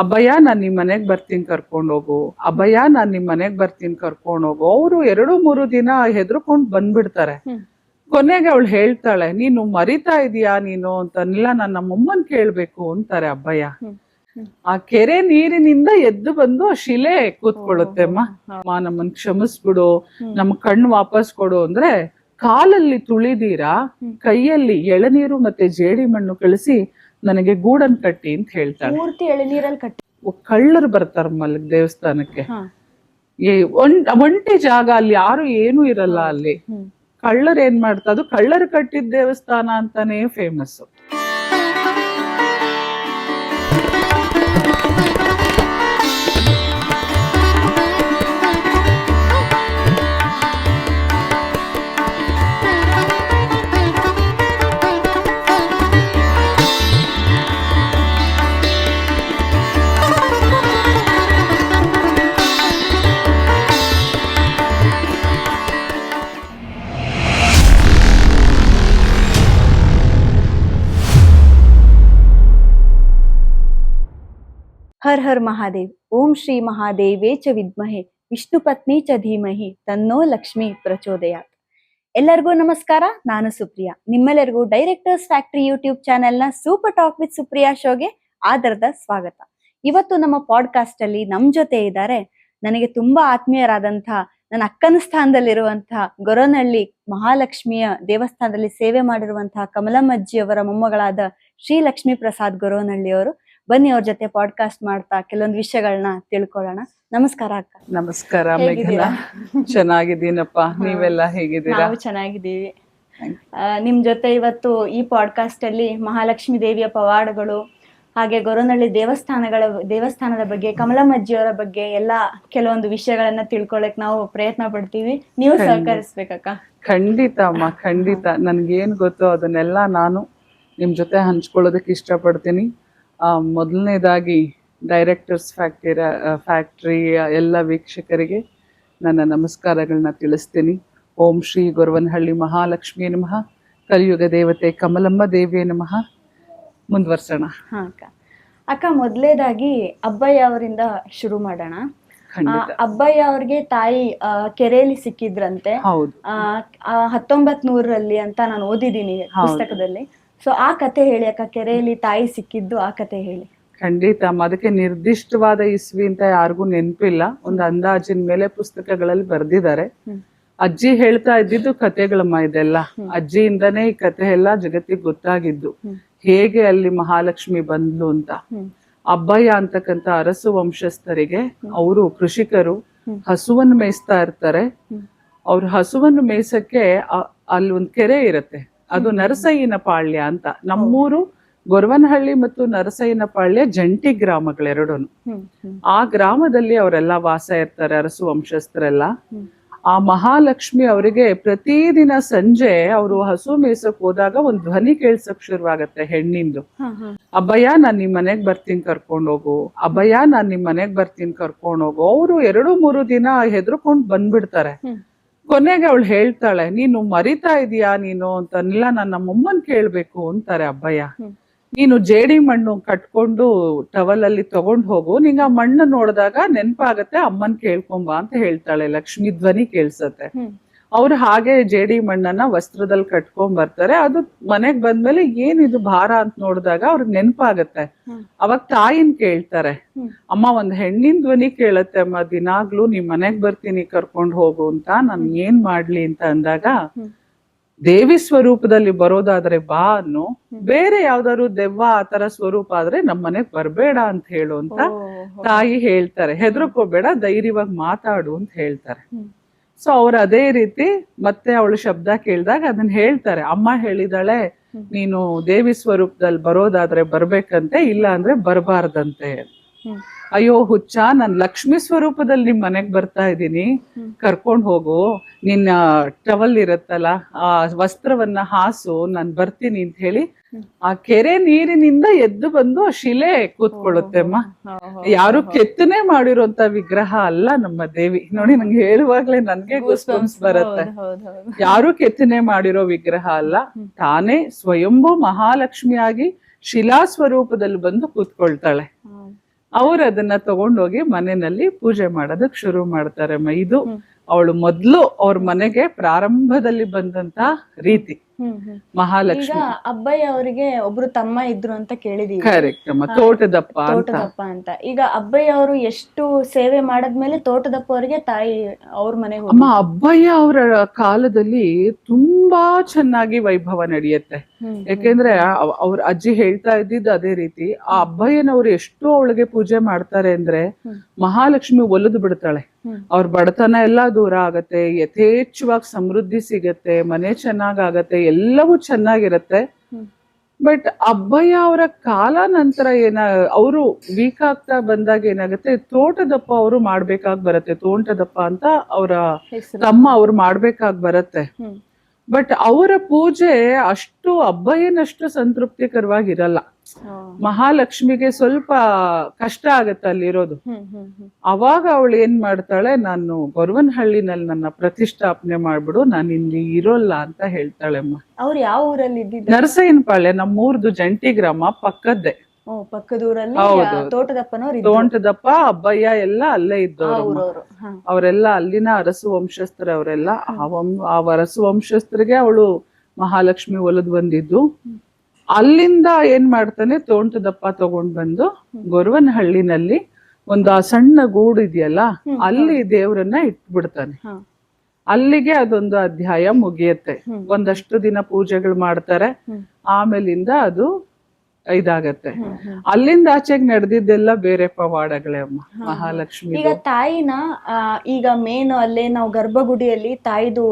ಅಭಯ ನಾನ್ ನಿಮ್ ಮನೆಗ್ ಬರ್ತೀನಿ ಕರ್ಕೊಂಡ್ ಹೋಗು. ಅಭಯ ನಾನ್ ನಿಮ್ ಮನೆಗ್ ಬರ್ತೀನಿ ಕರ್ಕೊಂಡ್ ಹೋಗು. ಅವರು ಎರಡು ಮೂರು ದಿನ ಹೆದ್ರಕೊಂಡ್ ಬಂದ್ಬಿಡ್ತಾರೆ. ಕೊನೆಗೆ ಅವಳು ಹೇಳ್ತಾಳೆ ನೀನು ಮರಿತಾ ಇದೀಯಾ ನೀನು? ಅಂತ ಇಲ್ಲ ನಾನು ನಮ್ಮಮ್ಮನ್ ಕೇಳ್ಬೇಕು ಅಂತಾರೆ ಅಬ್ಬಯ್ಯ. ಹ್ಮ್. ಆ ಕೆರೆ ನೀರಿನಿಂದ ಎದ್ದು ಬಂದು ಆ ಶಿಲೆ ಕೂತ್ಕೊಳ್ಳುತ್ತೆ ಅಮ್ಮ. ಅಮ್ಮ ನಮ್ಮನ್ ಕ್ಷಮಿಸ್ಬಿಡು. ನಮ್ ಕಣ್ಣು ವಾಪಸ್ ಕೊಡು ಅಂದ್ರೆ ಕಾಲಲ್ಲಿ ತುಳಿದೀರಾ? ಕೈಯಲ್ಲಿ ಎಳನೀರು ಮತ್ತೆ ಜೇಡಿ ಮಣ್ಣು ಕಳಿಸಿ ನನಗೆ ಗೂಡನ್ ಕಟ್ಟಿ ಅಂತ ಹೇಳ್ತಾಳೆ ಪೂರ್ತಿ ಎಳೆನೀರಲ್ಲಿ ಕಟ್ಟಿ. ಕಳ್ಳರು ಬರ್ತಾರ ಮಲ್ಗ ದೇವಸ್ಥಾನಕ್ಕೆ. ಒಂದ್ ಒಂಟಿ ಜಾಗ ಅಲ್ಲಿ ಯಾರು ಏನು ಇರಲ್ಲ ಅಲ್ಲಿ. ಕಳ್ಳರ್ ಕಳ್ಳರು ಏನ್ ಮಾಡ್ತಾ ಅದು ಕಳ್ಳರು ಕಟ್ಟಿದ ದೇವಸ್ಥಾನ ಅಂತಾನೆ ಫೇಮಸ್ ಹರ್ ಹರ್ ಮಹಾದೇವ್, ಓಂ ಶ್ರೀ ಮಹಾದೇವೇ ಚ ವಿದ್ಮಹೆ, ವಿಷ್ಣು ಪತ್ನಿ ಚ ಧೀಮಹಿ, ತನ್ನೋ ಲಕ್ಷ್ಮಿ ಪ್ರಚೋದಯಾತ್. ಎಲ್ಲರಿಗೂ ನಮಸ್ಕಾರ, ನಾನು ಸುಪ್ರಿಯಾ. ನಿಮ್ಮೆಲ್ಲರಿಗೂ ಡೈರೆಕ್ಟರ್ಸ್ ಫ್ಯಾಕ್ಟರಿ ಯೂಟ್ಯೂಬ್ ಚಾನೆಲ್ನ ಸೂಪರ್ ಟಾಕ್ ವಿತ್ ಸುಪ್ರಿಯಾ ಶೋಗೆ ಆದರದ ಸ್ವಾಗತ. ಇವತ್ತು ನಮ್ಮ ಪಾಡ್ಕಾಸ್ಟ್ ಅಲ್ಲಿ ನಮ್ ಜೊತೆ ಇದ್ದಾರೆ ನನಗೆ ತುಂಬಾ ಆತ್ಮೀಯರಾದಂತಹ, ನನ್ನ ಅಕ್ಕನ ಸ್ಥಾನದಲ್ಲಿರುವಂತಹ ಗೊರನಹಳ್ಳಿ ಮಹಾಲಕ್ಷ್ಮಿಯ ದೇವಸ್ಥಾನದಲ್ಲಿ ಸೇವೆ ಮಾಡಿರುವಂತಹ ಕಮಲಮ್ಮಜ್ಜಿಯವರ ಮೊಮ್ಮಗಳಾದ ಶ್ರೀ ಲಕ್ಷ್ಮೀ ಪ್ರಸಾದ್ ಗೊರವನಹಳ್ಳಿ ಅವರು ಬನ್ನಿ ಅವ್ರ ಜೊತೆ ಪಾಡ್ಕಾಸ್ಟ್ ಮಾಡ್ತಾ ಕೆಲವೊಂದು ವಿಷಯಗಳನ್ನ ತಿಳ್ಕೊಳ್ಳೋಣ. ನಮಸ್ಕಾರ ಅಕ್ಕ. ನಮಸ್ಕಾರ ಮೇಘನಾ? ಚೆನ್ನಾಗಿದ್ದೀನಪ್ಪ. ನೀವೆಲ್ಲ ಹೇಗಿದ್ದೀರಾ? ನಾವು ಚೆನ್ನಾಗಿದ್ದೀವಿ. ನಿಮ್ ಜೊತೆ ಇವತ್ತು ಈ ಪಾಡ್ಕಾಸ್ಟ್ ಅಲ್ಲಿ ಮಹಾಲಕ್ಷ್ಮಿ ದೇವಿಯ ಪವಾಡಗಳು ಹಾಗೆ ಗೊರವನಹಳ್ಳಿ ದೇವಸ್ಥಾನಗಳ ದೇವಸ್ಥಾನದ ಬಗ್ಗೆ ಕಮಲಮ್ಮಜ್ಜಿಯವರ ಬಗ್ಗೆ ಎಲ್ಲ ಕೆಲವೊಂದು ವಿಷಯಗಳನ್ನ ತಿಳ್ಕೊಳಕ್ ನಾವು ಪ್ರಯತ್ನ ಪಡ್ತೀವಿ. ನೀವು. ಸಹಕರಿಸ್ಬೇಕಕ್ಕ? ಖಂಡಿತ ಅಮ್ಮ ಖಂಡಿತ. ನನ್ಗೇನ್ ಗೊತ್ತು ಅದನ್ನೆಲ್ಲ ನಾನು ನಿಮ್ ಜೊತೆ ಹಂಚ್ಕೊಳ್ಳೋದಕ್ಕೆ ಇಷ್ಟಪಡ್ತೀನಿ. ಮೊದಲನೇದಾಗಿ ಡೈರೆಕ್ಟರ್ಸ್ ಫ್ಯಾಕ್ಟರಿ ಫ್ಯಾಕ್ಟ್ರಿ ಎಲ್ಲ ವೀಕ್ಷಕರಿಗೆ ನನ್ನ ನಮಸ್ಕಾರಗಳನ್ನ ತಿಳಿಸ್ತೀನಿ. ಓಂ ಶ್ರೀ ಗೊರವನಹಳ್ಳಿ ಮಹಾಲಕ್ಷ್ಮಿ ನಮಃ. ಕಲಿಯುಗ ದೇವತೆ ಕಮಲಮ್ಮ ದೇವಿಯ ನಮಃ. ಮುಂದುವರ್ಸೋಣ. ಹಾ ಅಕ್ಕ. ಅಕ್ಕ ಮೊದಲೇದಾಗಿ ಅಬ್ಬಯ್ಯ ಅವರಿಂದ ಶುರು ಮಾಡೋಣ. ಅಬ್ಬಯ್ಯ ಅವ್ರಿಗೆ ತಾಯಿ ಕೆರೆಯಲ್ಲಿ ಸಿಕ್ಕಿದ್ರಂತೆ. ಹೌದು. ಹತ್ತೊಂಬತ್ ನೂರಲ್ಲಿ ಅಂತ ನಾನು ಓದಿದ್ದೀನಿ ಪುಸ್ತಕದಲ್ಲಿ. ಸೊ ಆ ಕತೆ ಹೇಳಿ ಅಕ್ಕ ಕೆರೆಯಲ್ಲಿ ತಾಯಿ ಸಿಕ್ಕಿದ್ದು ಆ ಕತೆ ಹೇಳಿ. ಖಂಡಿತ ಅದಕ್ಕೆ ನಿರ್ದಿಷ್ಟವಾದ ಇಸ್ವಿ ಅಂತ ಯಾರಿಗೂ ನೆನಪಿಲ್ಲ. ಒಂದು ಅಂದಾಜಿನ ಮೇಲೆ ಪುಸ್ತಕಗಳಲ್ಲಿ ಬರೆದಿದ್ದಾರೆ. ಅಜ್ಜಿ ಹೇಳ್ತಾ ಇದ್ದಿದ್ದು ಕತೆಗಳಮ್ಮ ಇದೆಲ್ಲ. ಅಜ್ಜಿಯಿಂದನೇ ಈ ಕತೆ ಎಲ್ಲ ಜಗತ್ತಿಗೆ ಗೊತ್ತಾಗಿದ್ದು. ಹೇಗೆ ಅಲ್ಲಿ ಮಹಾಲಕ್ಷ್ಮಿ ಬಂದ್ಲು ಅಂತ. ಅಬ್ಬಯ್ಯ ಅಂತಕ್ಕಂತ ಅರಸು ವಂಶಸ್ಥರಿಗೆ ಅವರು ಕೃಷಿಕರು. ಹಸುವನ್ನು ಮೇಯಿಸ್ತಾ ಇರ್ತಾರೆ. ಅವ್ರ ಹಸುವನ್ನು ಮೇಯ್ಸಕ್ಕೆ ಅಲ್ಲಿ ಒಂದು ಕೆರೆ ಇರತ್ತೆ. ಅದು ನರಸಯ್ಯನ ಪಾಳ್ಯ ಅಂತ. ನಮ್ಮೂರು ಗೊರವನಹಳ್ಳಿ ಮತ್ತು ನರಸಯ್ಯನ ಪಾಳ್ಯ ಜಂಟಿ ಗ್ರಾಮಗಳೆರಡೂ ಆ ಗ್ರಾಮದಲ್ಲಿ ಅವರೆಲ್ಲ ವಾಸ ಇರ್ತಾರೆ ಅರಸು ವಂಶಸ್ಥರೆಲ್ಲ. ಆ ಮಹಾಲಕ್ಷ್ಮಿ ಅವರಿಗೆ ಪ್ರತಿದಿನ ಸಂಜೆ ಅವರು ಹಸು ಮೇಯ್ಸಕ್ ಹೋದಾಗ ಒಂದ್ ಧ್ವನಿ ಕೇಳ್ಸಕ್ ಶುರುವಾಗತ್ತೆ ಹೆಣ್ಣಿಂದು. ಅಭಯ ನಾನ್ ನಿಮ್ ಮನೆಗ್ ಬರ್ತೀನಿ ಕರ್ಕೊಂಡ್ ಹೋಗು. ಅಭಯ ನಾನ್ ನಿಮ್ ಮನೆಗ್ ಬರ್ತೀನಿ ಕರ್ಕೊಂಡ್ ಹೋಗು. ಅವರು ಎರಡು ಮೂರು ದಿನ ಹೆದರ್ಕೊಂಡ್ ಬಂದ್ಬಿಡ್ತಾರೆ. ಕೊನೆಗೆ ಅವಳು ಹೇಳ್ತಾಳೆ ನೀನು ಮರಿತಾ ಇದೀಯಾ ನೀನು ಅಂತ ಇಲ್ಲ ನಾನು ನಮ್ಮಮ್ಮನ್ ಕೇಳ್ಬೇಕು ಅಂತಾರೆ ಅಬ್ಬಯ್ಯ. ನೀನು ಜೇಡಿ ಮಣ್ಣು ಕಟ್ಕೊಂಡು ಟವಲ್ ಅಲ್ಲಿ ತಗೊಂಡ್ ಹೋಗು ನಿಂಗ ಆ ಮಣ್ಣು ನೋಡಿದಾಗ ನೆನ್ಪಾಗತ್ತೆ ಅಮ್ಮನ್ ಕೇಳ್ಕೊಂಬಾ ಅಂತ ಹೇಳ್ತಾಳೆ ಲಕ್ಷ್ಮಿ ಧ್ವನಿ ಕೇಳ್ಸತ್ತೆ. ಅವ್ರು ಹಾಗೆ ಜೇಡಿ ಮಣ್ಣನ್ನ ವಸ್ತ್ರದಲ್ಲಿ ಕಟ್ಕೊಂಡ್ ಬರ್ತಾರೆ. ಅದು ಮನೆಗ್ ಬಂದ್ಮೇಲೆ ಏನಿದು ಭಾರ ಅಂತ ನೋಡಿದಾಗ ಅವ್ರಿಗೆ ನೆನ್ಪಾಗತ್ತೆ. ಅವಾಗ ತಾಯಿನ್ ಕೇಳ್ತಾರೆ ಅಮ್ಮ ಒಂದ್ ಹೆಣ್ಣಿನ ಧ್ವನಿ ಕೇಳತ್ತೆ ಅಮ್ಮ ದಿನಾಗ್ಲೂ ನಿಮ್ ಮನೆಗ್ ಬರ್ತೀನಿ ಕರ್ಕೊಂಡ್ ಹೋಗು ಅಂತ ನಾನು ಏನ್ ಮಾಡ್ಲಿ ಅಂತ ಅಂದಾಗ ದೇವಿ ಸ್ವರೂಪದಲ್ಲಿ ಬರೋದಾದ್ರೆ ಬಾ ಅನ್ನು ಬೇರೆ ಯಾವ್ದಾದ್ರು ದೆವ್ವ ಆತರ ಸ್ವರೂಪ ಆದ್ರೆ ನಮ್ ಮನೆಗ್ ಬರ್ಬೇಡ ಅಂತ ಹೇಳು ಅಂತ ತಾಯಿ ಹೇಳ್ತಾರೆ. ಹೆದರ್ಕೋಬೇಡ ಧೈರ್ಯವಾಗಿ ಮಾತಾಡು ಅಂತ ಹೇಳ್ತಾರೆ. ಸೊ ಅವ್ರು ಅದೇ ರೀತಿ ಮತ್ತೆ ಅವಳು ಶಬ್ದ ಕೇಳಿದಾಗ ಅದನ್ನ ಹೇಳ್ತಾರೆ. ಅಮ್ಮ ಹೇಳಿದಾಳೆ ನೀನು ದೇವಿ ಸ್ವರೂಪದಲ್ಲಿ ಬರೋದಾದ್ರೆ ಬರ್ಬೇಕಂತೆ ಇಲ್ಲ ಅಂದ್ರೆ ಬರಬಾರ್ದಂತೆ. ಅಯ್ಯೋ ಹುಚ್ಚ ನಾನು ಲಕ್ಷ್ಮಿ ಸ್ವರೂಪದಲ್ಲಿ ನಿಮ್ ಮನೆಗ್ ಬರ್ತಾ ಇದ್ದೀನಿ. ಕರ್ಕೊಂಡು ಹೋಗು. ನಿನ್ನ ಟವಲ್ ಇರತ್ತಲ್ಲ ಆ ವಸ್ತ್ರವನ್ನ ಹಾಸು ನಾನು ಬರ್ತೀನಿ ಅಂತ ಹೇಳಿ. ಆ ಕೆರೆ ನೀರಿನಿಂದ ಎದ್ದು ಬಂದು ಶಿಲೆ ಕೂತ್ಕೊಳ್ಳುತ್ತೆ ಅಮ್ಮ ಯಾರು ಕೆತ್ತನೆ ಮಾಡಿರುವಂತ ವಿಗ್ರಹ ಅಲ್ಲ ನಮ್ಮ ದೇವಿ ನೋಡಿ ನಂಗೆ ಹೇಳುವಾಗ್ಲೇ ನನ್ಗೆ. ಗುಸ್ಬಮ್ಸ್ ಬರುತ್ತೆ. ಯಾರು ಕೆತ್ತನೆ ಮಾಡಿರೋ ವಿಗ್ರಹ ಅಲ್ಲ. ತಾನೇ ಸ್ವಯಂಭೂ ಮಹಾಲಕ್ಷ್ಮಿಯಾಗಿ ಶಿಲಾ ಸ್ವರೂಪದಲ್ಲಿ ಬಂದು ಕೂತ್ಕೊಳ್ತಾಳೆ. ಅವ್ರು ಅದನ್ನ ತಗೊಂಡೋಗಿ ಮನೆಯಲ್ಲಿ ಪೂಜೆ ಮಾಡೋದಕ್ ಶುರು ಮಾಡ್ತಾರೆ ಅಮ್ಮ ಇದು. ಅವಳು ಮೊದ್ಲು ಅವ್ರ ಮನೆಗೆ ಪ್ರಾರಂಭದಲ್ಲಿ ಬಂದಂತ ರೀತಿ. ಮಹಾಲಕ್ಷ್ಮಿ. ಅಬ್ಬಯ್ಯ ಅವರಿಗೆ ಒಬ್ರು ತಮ್ಮ ಇದ್ರು ಅಂತ ಕೇಳಿದೀವಿ. ತೋಟದಪ್ಪ ತೋಟದಪ್ಪ ಅಂತ. ಈಗ ಅಬ್ಬಯ್ಯ ಅವರು ಎಷ್ಟು ಸೇವೆ ಮಾಡದ್ಮೇಲೆ ತೋಟದಪ್ಪ ಅವರಿಗೆ ತಾಯಿ ಅವ್ರ ಮನೆಗೆ ಅಮ್ಮ ಅಬ್ಬಯ್ಯ ಅವರ ಕಾಲದಲ್ಲಿ ತುಂಬಾ ಚೆನ್ನಾಗಿ ವೈಭವ ನಡೆಯುತ್ತೆ. ಯಾಕೆಂದ್ರೆ ಅವ್- ಅವ್ರ ಅಜ್ಜಿ ಹೇಳ್ತಾ ಇದ್ದಿದ್ದು ಅದೇ ರೀತಿ ಆ ಅಬ್ಬಯ್ಯನವ್ರು ಎಷ್ಟು ಅವಳಿಗೆ ಪೂಜೆ ಮಾಡ್ತಾರೆ ಅಂದ್ರೆ. ಮಹಾಲಕ್ಷ್ಮಿ ಒಲಿದು ಬಿಡ್ತಾಳೆ. ಅವ್ರ ಬಡತನ ಎಲ್ಲ ದೂರ ಆಗತ್ತೆ ಯಥೇಚ್ಛವಾಗಿ ಸಮೃದ್ಧಿ ಸಿಗತ್ತೆ ಮನೆ ಚೆನ್ನಾಗಾಗತ್ತೆ ಎಲ್ಲವೂ ಚೆನ್ನಾಗಿರತ್ತೆ. ಬಟ್ ಅಬ್ಬಯ್ಯ ಅವರ ಕಾಲ ನಂತರ ಏನ ಅವರು ವೀಕ್ ಆಗ್ತಾ ಬಂದಾಗ ಏನಾಗುತ್ತೆ ತೋಟದಪ್ಪ ಅವರು ಮಾಡ್ಬೇಕಾಗ್ ಬರತ್ತೆ ತೋಂಟದಪ್ಪ ಅಂತ ಅವರ ತಮ್ಮ ಅವ್ರು ಮಾಡ್ಬೇಕಾಗ್ ಬರತ್ತೆ. ಬಟ್ ಅವರ ಪೂಜೆ ಅಷ್ಟು ಅಬ್ಬಯ್ಯನಷ್ಟು ಸಂತೃಪ್ತಿಕರವಾಗಿರಲ್ಲ. ಓ. ಮಹಾಲಕ್ಷ್ಮಿಗೆ ಸ್ವಲ್ಪ ಕಷ್ಟ ಆಗತ್ತೆ ಅಲ್ಲಿರೋದು. ಅವಾಗ ಅವಳು ಏನ್ ಮಾಡ್ತಾಳೆ ನಾನು ಗೊರವನಹಳ್ಳಿನಲ್ಲಿ ನನ್ನ ಪ್ರತಿಷ್ಠಾಪನೆ ಮಾಡ್ಬಿಡು ನಾನು ಇಲ್ಲಿ ಇರೋಲ್ಲ ಅಂತ ಹೇಳ್ತಾಳೆ ಅಮ್ಮ. ಅವ್ರು ಯಾವ ಊರಲ್ಲಿ ಇದ್ದಿದ್ದು ನರಸಯ್ಯನಪಾಳ್ಯ ನಮ್ಮೂರ್ದು ಜಂಟಿ ಗ್ರಾಮ ಪಕ್ಕದ್ದೇ. ತೋಟದಪ್ಪನವ್ರು ತೋಂಟದಪ್ಪ ಅಬ್ಬಯ್ಯ ಎಲ್ಲ ಅಲ್ಲೇ ಇದ್ದವರು. ಅವರೆಲ್ಲ ಅಲ್ಲಿನ ಅರಸು ವಂಶಸ್ಥರ ಅವರೆಲ್ಲ. ಆ ವರಸು ಅರಸು ವಂಶಸ್ಥರಿಗೆ ಅವಳು ಮಹಾಲಕ್ಷ್ಮಿ ಒಲದ್ ಬಂದಿದ್ದು. ಅಲ್ಲಿಂದ ಏನ್ ಮಾಡ್ತಾನೆ ತೋಂಟದಪ್ಪ ತಗೊಂಡ್ ಬಂದು ಗೊರವನಹಳ್ಳಿನಲ್ಲಿ ಒಂದು ಆ ಸಣ್ಣ ಗೂಡು ಇದೆಯಲ್ಲ ಅಲ್ಲಿ ದೇವ್ರನ್ನ ಇಟ್ಬಿಡ್ತಾನೆ. ಅಲ್ಲಿಗೆ ಅದೊಂದು ಅಧ್ಯಾಯ ಮುಗಿಯತ್ತೆ. ಒಂದಷ್ಟು ದಿನ ಪೂಜೆಗಳು ಮಾಡ್ತಾರೆ. ಆಮೇಲಿಂದ ಅದು ಇದಾಗತ್ತೆ. ಅಲ್ಲಿಂದ ಆಚೆಗೆ ನಡೆದಿದ್ದೆಲ್ಲ ಬೇರೆ ಪವಾಡಗಳೇ ಅಮ್ಮ. ಮಹಾಲಕ್ಷ್ಮಿ ಈಗ ತಾಯಿನ ಈಗ ಮೇನ್ ಅಲ್ಲೇ ನಾವು ಗರ್ಭಗುಡಿಯಲ್ಲಿ ತಾಯಿದು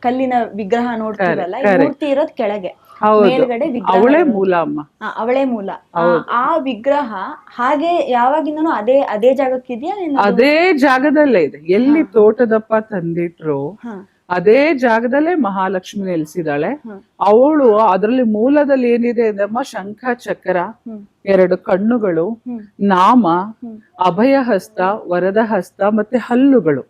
ಕಲ್ಲಿನ ವಿಗ್ರಹ ನೋಡ್ತೀವಲ್ಲ. ಮೂರ್ತಿ ಇರೋದ್ ಕೆಳಗೆ. ಮೇಲ್ಗಡೆ ಅವಳೇ ಮೂಲ ಅಮ್ಮ. ಅವಳೇ ಮೂಲ. ಆ, ವಿಗ್ರಹ ಹಾಗೆ ಯಾವಾಗಿಂದನು ಅದೇ ಅದೇ ಜಾಗಕ್ಕಿದ್ಯಾ ಅದು? ಜಾಗದಲ್ಲೇ ಇದೆ. ಎಲ್ಲಿ ತೋಟದಪ್ಪ ತಂದಿಟ್ರು. ಅದೇ ಜಾಗದಲ್ಲೇ ಮಹಾಲಕ್ಷ್ಮಿ ನೆಲೆಸಿದಾಳೆ. ಅವಳು ಅದರಲ್ಲಿ ಮೂಲದಲ್ಲಿ ಏನಿದೆ ಅಂದಮ್ಮ ಶಂಖ ಚಕ್ರ ಎರಡು ಕಣ್ಣುಗಳು ನಾಮ ಅಭಯ ಹಸ್ತ ವರದ ಹಸ್ತ ಮತ್ತೆ ಹಲ್ಲುಗಳು.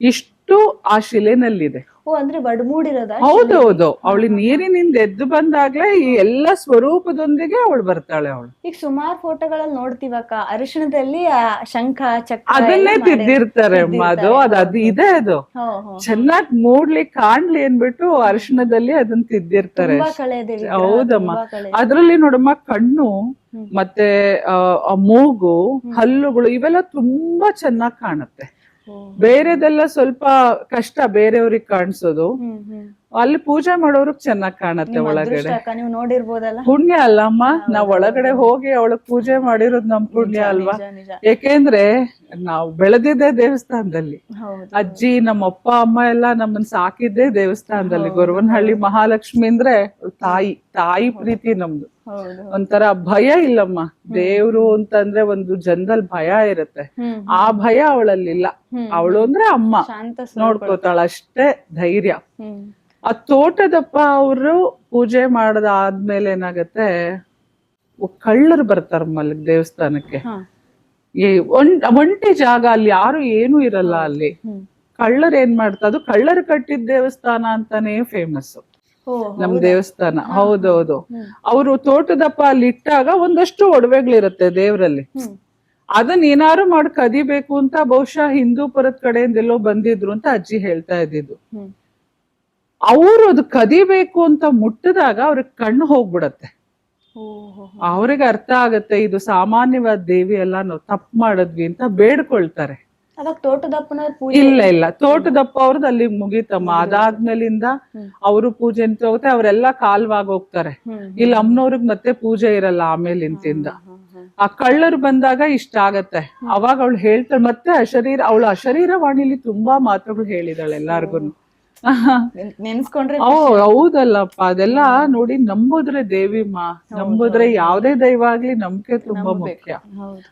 ಇಷ್ಟು ಆ ಶಿಲೆನಲ್ಲಿದೆ. ಓ ಅಂದ್ರೆ ಬಡ್ಮೂಡಿರೋದ ಹೌದೌದು. ಅವಳು ನೀರಿನಿಂದ ಎದ್ದು ಬಂದಾಗ್ಲೇ ಈ ಎಲ್ಲ ಸ್ವರೂಪದೊಂದಿಗೆ ಅವಳು ಬರ್ತಾಳೆ ಅವಳು. ಈಗ ಸುಮಾರು ಫೋಟೋಗಳಲ್ಲಿ ನೋಡ್ತೀವಕ್ಕ ಅರಿಶಿಣದಲ್ಲಿ ಆ ಶಂಖ ಚಕ್ರ ಅದನ್ನೇ ಎಲ್ಲ ಮಾಡಿ- ತಿದ್ದಿರ್ತಾರೆ. ಅಮ್ಮ ಅದು ಅದು ಅದು ಇದೆ ಅದು. ಹೋ, ಹೋ. ಚೆನ್ನಾಗ್ ಮೂಡ್ಲಿ ಕಾಣ್ಲಿ ಅನ್ಬಿಟ್ಟು ಅರಿಶಿಣದಲ್ಲಿ ಅದನ್ನ ತಿದ್ದಿರ್ತಾರೆ. ತುಂಬಾ ಕಳೆ ಇದೆ ವಿಗ್ರಹ, ಹೌದಮ್ಮ. ತುಂಬಾ ಕಳೆ. ಅದ್ರಲ್ಲಿ ನೋಡಮ್ಮ ಕಣ್ಣು ಹ್ಮ್. ಮತ್ತೆ ಆ, ಆ ಮೂಗು ಹಲ್ಲುಗಳು ಇವೆಲ್ಲ ತುಂಬಾ ಚೆನ್ನಾಗ್ ಕಾಣುತ್ತೆ. ಬೇರೆದೆಲ್ಲ ಸ್ವಲ್ಪ ಕಷ್ಟ ಬೇರೆಯವ್ರಿಗೆ ಕಾಣಿಸೋದು. ಅಲ್ಲಿ ಪೂಜೆ ಮಾಡೋರು ಚೆನ್ನಾಗಿ ಕಾಣತ್ತೆ ಒಳಗಡೆ. ಪುಣ್ಯ ಅಲ್ಲ ನೀವು ನೋಡಿರ್ಬೋದಲ್ಲ? ಪುಣ್ಯ ಅಲ್ಲಮ್ಮ ನಾವ್ ಒಳಗಡೆ ಹೋಗಿ ಅವಳು ಪೂಜೆ ಮಾಡಿರೋದ್ ನಮ್ ಪುಣ್ಯ ಅಲ್ವಾ? ಯಾಕೆಂದ್ರೆ ನಾವು ಬೆಳೆದಿದ್ದೆ ದೇವಸ್ಥಾನದಲ್ಲಿ. ಅಜ್ಜಿ ನಮ್ಮ ಅಪ್ಪ ಅಮ್ಮ ಎಲ್ಲ ನಮ್ಮನ್ ಸಾಕಿದ್ದೆ ದೇವಸ್ಥಾನದಲ್ಲಿ. ಗೊರವನಹಳ್ಳಿ ಮಹಾಲಕ್ಷ್ಮಿ ಅಂದ್ರೆ ತಾಯಿ ತಾಯಿ ಪ್ರೀತಿ ನಮ್ದು. ಒಂಥರ ಭಯ ಇಲ್ಲಮ್ಮ. ದೇವ್ರು ಅಂತಂದ್ರೆ ಒಂದು ಜನದಲ್ಲಿ ಭಯ ಇರುತ್ತೆ. ಆ ಭಯ ಅವಳಲ್ಲಿಲ್ಲ. ಇಲ್ಲ ಅವಳು ಅಂದ್ರೆ ಅಮ್ಮ. ನೋಡ್ಕೋತಾಳ ಅಷ್ಟೇ ಧೈರ್ಯ. ಆ ತೋಟದಪ್ಪ ಅವರು ಪೂಜೆ ಮಾಡದ ಆದ್ಮೇಲೆ ಏನಾಗತ್ತೆ ಕಳ್ಳರು ಬರ್ತಾರ ಮಲ್ಲಿಗೆ ದೇವಸ್ಥಾನಕ್ಕೆ. ಒಂಟಿ ಜಾಗ ಅಲ್ಲಿ ಯಾರು ಏನು ಇರಲ್ಲ ಅಲ್ಲಿ. ಕಳ್ಳರ್ ಏನ್ ಮಾಡ್ತಾ ಅದು ಕಳ್ಳರು ಕಟ್ಟಿದ ದೇವಸ್ಥಾನ ಅಂತಾನೆ ಫೇಮಸ್ ನಮ್ ದೇವಸ್ಥಾನ. ಹೌದೌದು. ಅವರು ತೋಟದಪ್ಪ ಅಲ್ಲಿ ಇಟ್ಟಾಗ ಒಂದಷ್ಟು ಒಡವೆಗಳಿರುತ್ತೆ ದೇವರಲ್ಲಿ. ಅದನ್ನ ಏನಾರು ಮಾಡಿ ಕದಿಬೇಕು ಅಂತ ಬಹುಶಃ ಹಿಂದೂ ಪರದ ಕಡೆಯಿಂದೆಲ್ಲೋ ಬಂದಿದ್ರು ಅಂತ ಅಜ್ಜಿ ಹೇಳ್ತಾ ಇದ್ದಿದ್ದು. ಅವರು ಅದು ಕದಿಬೇಕು ಅಂತ ಮುಟ್ಟಿದಾಗ ಅವ್ರಿಗೆ ಕಣ್ಣು ಹೋಗ್ಬಿಡತ್ತೆ. ಅವ್ರಿಗೆ ಅರ್ಥ ಆಗತ್ತೆ ಇದು ಸಾಮಾನ್ಯವಾದ ದೇವಿ ಎಲ್ಲ ನಾವು ತಪ್ಪು ಮಾಡಿದ್ವಿ ಅಂತ ಬೇಡ್ಕೊಳ್ತಾರೆ. ಇಲ್ಲ ಇಲ್ಲ. ತೋಟದಪ್ಪ ಅವ್ರದ್ದು ಅಲ್ಲಿ ಮುಗೀತಮ್ಮ. ಅದಾದ್ಮೇಲಿಂದ. ಅವರು ಪೂಜೆ ಅಂತ ಹೋಗುತ್ತೆ ಅವರೆಲ್ಲ ಕಾಲ್ವಾಗಿ ಹೋಗ್ತಾರೆ. ಇಲ್ಲಿ ಅಮ್ಮನವ್ರಿಗೆ ಮತ್ತೆ ಪೂಜೆ ಇರಲ್ಲ ಆಮೇಲಿಂತಿಂದ ಹ್ಮ್, ಹ್ಮ್. ಆ ಕಳ್ಳರು ಬಂದಾಗ ಇಷ್ಟ ಆಗತ್ತೆ. ಅವಾಗ ಅವಳು ಹೇಳ್ತಾಳೆ ಮತ್ತೆ ಅಶರೀರ ಅವಳು ಅಶರೀರವಾಣಿಲಿ ತುಂಬಾ ಮಾತುಗಳು ಹೇಳಿದಾಳೆ ಎಲ್ಲಾರ್ಗು ನೆನ್- ನೆನ್ಸ್ಕೊಂಡ್ರೆ ಓ ಹೌದಲ್ಲಪ್ಪ. ಅದೆಲ್ಲ ನೋಡಿ ನಂಬುದ್ರೆ ದೇವಿ ಮಾ ನಂಬುದ್ರೆ ಯಾವ್ದೇ ದೈವ ಆಗ್ಲಿ ನಂಬಿಕೆ ತುಂಬಾ ಮುಖ್ಯ.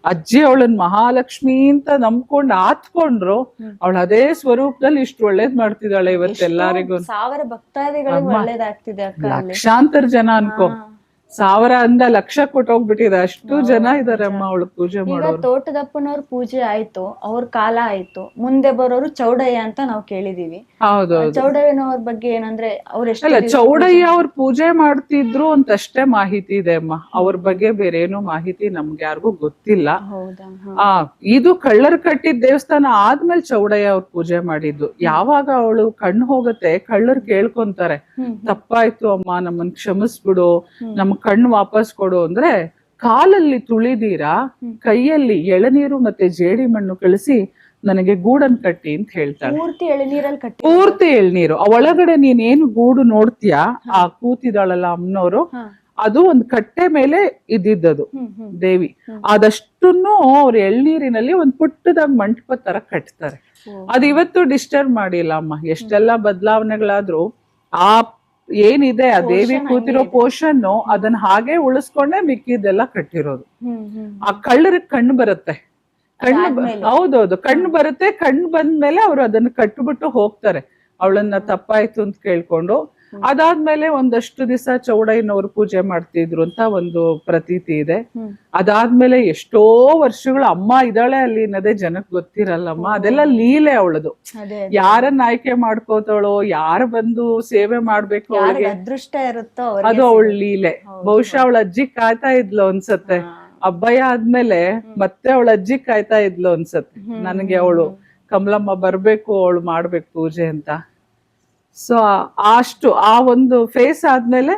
ಅಜ್ಜಿ ಅವಳನ್ ಮಹಾಲಕ್ಷ್ಮಿ ಅಂತ ನಂಬ್ಕೊಂಡ್ ಆತ್ಕೊಂಡ್ರು ಅವಳ ಅದೇ ಸ್ವರೂಪದಲ್ಲಿ ಇಷ್ಟು ಒಳ್ಳೇದ್ ಮಾಡ್ತಿದ್ದಾಳೆ ಇವತ್ತೆಲ್ಲಾರಿಗೂ ಸಾವಿರ ಭಕ್ತಾದಿಗಳಿಗೆ ಒಳ್ಳೇದಾಗ್ತಿದೆ ಲಕ್ಷಾಂತರ ಜನ ಅನ್ಕೋ. ಸಾವಿರ ಅಂದ ಲಕ್ಷ ಕೊಟ್ಟೋಗ್ಬಿಟ್ಟಿದೆ. ಅಷ್ಟು ಜನ ಇದಾರೆ ಅಮ್ಮ ಅವಳು ಪೂಜೆ ಈಗ ಮಾಡೋರು. ತೋಟದಪ್ಪನವ್ರ ಪೂಜೆ ಆಯ್ತು ಅವ್ರ ಕಾಲ ಆಯ್ತು. ಮುಂದೆ ಬರೋರು ಚೌಡಯ್ಯ ಅಂತ ನಾವು ಕೇಳಿದೀವಿ. ಹೌದು ಚೌಡಯ್ಯನವ್ರ ಬಗ್ಗೆ ಏನಂದ್ರೆ ಅವ್ರ ಎಷ್ಟು ಚೌಡಯ್ಯ ಅವ್ರ ಪೂಜೆ ಮಾಡ್ತಿದ್ರು ಅಂತಷ್ಟೇ ಮಾಹಿತಿ ಇದೆ ಅಮ್ಮ. ಅವ್ರ ಬಗ್ಗೆ ಬೇರೆ ಏನು ಮಾಹಿತಿ ನಮ್ಗೆ ಯಾರಿಗೂ ಗೊತ್ತಿಲ್ಲ. ಹೌದಾ? ಹ. ಆ ಇದು ಕಳ್ಳರ್ ಕಟ್ಟಿದ ದೇವಸ್ಥಾನ ಆದ್ಮೇಲೆ ಚೌಡಯ್ಯ ಅವ್ರ ಪೂಜೆ ಮಾಡಿದ್ದು. ಯಾವಾಗ ಅವಳು ಕಣ್ಣು ಹೋಗತ್ತೆ ಕಳ್ಳರ್ ಕೇಳ್ಕೊಂತಾರೆ. ಹ್ಮ್ ತಪ್ಪಾಯ್ತು ಅಮ್ಮ ನಮ್ಮನ್ ಕ್ಷಮಿಸ್ಬಿಡು. ನಮ್ ಕಣ್ಣು ವಾಪಸ್ ಕೊಡು ಅಂದ್ರೆ ಕಾಲಲ್ಲಿ ತುಳಿದೀರಾ ಕೈಯಲ್ಲಿ ಎಳನೀರು ಮತ್ತೆ ಜೇಡಿ ಮಣ್ಣು ಕಳಿಸಿ ನನಗೆ ಗೂಡನ್ ಕಟ್ಟಿ ಅಂತ ಹೇಳ್ತಾರೆ ಪೂರ್ತಿ ಎಳನೀರಲ್ಲಿ ಕಟ್ಟಿ. ಪೂರ್ತಿ ಎಳ್ನೀರು. ಆ ಒಳಗಡೆ ನೀನೇನು ಗೂಡು ನೋಡ್ತೀಯಾ? ಆ ಕೂತಿದಾಳಲ್ಲ ಅಮ್ಮನವರು ಅದು ಒಂದ್ ಕಟ್ಟೆ ಮೇಲೆ ಇದ್ದಿದ್ದದು ದೇವಿ. ಅದಷ್ಟನ್ನು ಅವ್ರ ಎಳ್ನೀರಿನಲ್ಲಿ ಒಂದ್ ಪುಟ್ಟದಾಗ ಮಂಟಪ ತರ ಕಟ್ತಾರೆ. ಅದ್ ಇವತ್ತು ಡಿಸ್ಟರ್ಬ್ ಮಾಡಿಲ್ಲ ಅಮ್ಮ. ಎಷ್ಟೆಲ್ಲ ಬದಲಾವಣೆಗಳಾದ್ರೂ ಆ ಏನಿದೆ ಆ ದೇವಿ ಕೂತಿರೋ ಪೋರ್ಷನ್ ಅದನ್ನ ಹಾಗೆ ಉಳಿಸ್ಕೊಂಡೆ ಮಿಕ್ಕಿದೆಲ್ಲ ಕಟ್ಟಿರೋದು. ಆ ಕಳ್ಳರಿಗೆ ಕಣ್ಣು ಬರುತ್ತೆ. ಕಣ್ಣು ಹೌದೌದು ಕಣ್ಣು ಬರುತ್ತೆ ಕಣ್ಣು ಬಂದ್ಮೇಲೆ ಅವ್ರು ಅದನ್ನ ಕಟ್ಬಿಟ್ಟು ಹೋಗ್ತಾರೆ. ಅವಳನ್ನ ತಪ್ಪಾಯ್ತು ಅಂತ ಕೇಳ್ಕೊಂಡು ಅದಾದ್ಮೇಲೆ ಒಂದಷ್ಟು ದಿವಸ ಚೌಡಯ್ಯನವರು ಪೂಜೆ ಮಾಡ್ತಿದ್ರು ಅಂತ ಒಂದು ಪ್ರತೀತಿ ಇದೆ. ಅದಾದ್ಮೇಲೆ ಎಷ್ಟೋ ವರ್ಷಗಳು ಅಮ್ಮ ಇದ್ದಾಳೆ ಅಲ್ಲಿ ಅನ್ನೋದೇ ಜನಕ್ ಗೊತ್ತಿರಲ್ಲಮ್ಮ. ಅದೆಲ್ಲ ಲೀಲೆ ಅವಳದು. ಯಾರನ್ನ ಆಯ್ಕೆ ಮಾಡ್ಕೋತಾಳೋ ಯಾರು ಬಂದು ಸೇವೆ ಮಾಡ್ಬೇಕು ಅವಳಿಗೆ? ಅದೃಷ್ಟ ಇರುತ್ತೋ ಅದು ಅವಳ ಲೀಲೆ. ಬಹುಶಃ ಅವಳ ಅಜ್ಜಿ ಕಾಯ್ತಾ ಇದ್ಲು ಅನ್ಸತ್ತೆ. ಅಬ್ಬಯ್ಯ ಆದ್ಮೇಲೆ ಮತ್ತೆ ಅವಳ ಅಜ್ಜಿ ಕಾಯ್ತಾ ಇದ್ಲು ಅನ್ಸತ್ತೆ. ನನಗೆ ಅವಳು ಕಮಲಮ್ಮ ಬರ್ಬೇಕು ಅವಳು ಮಾಡ್ಬೇಕು ಪೂಜೆ ಅಂತ. ಸೊ ಅಷ್ಟು ಆ ಒಂದು ಫೇಸ್ ಆದ್ಮೇಲೆ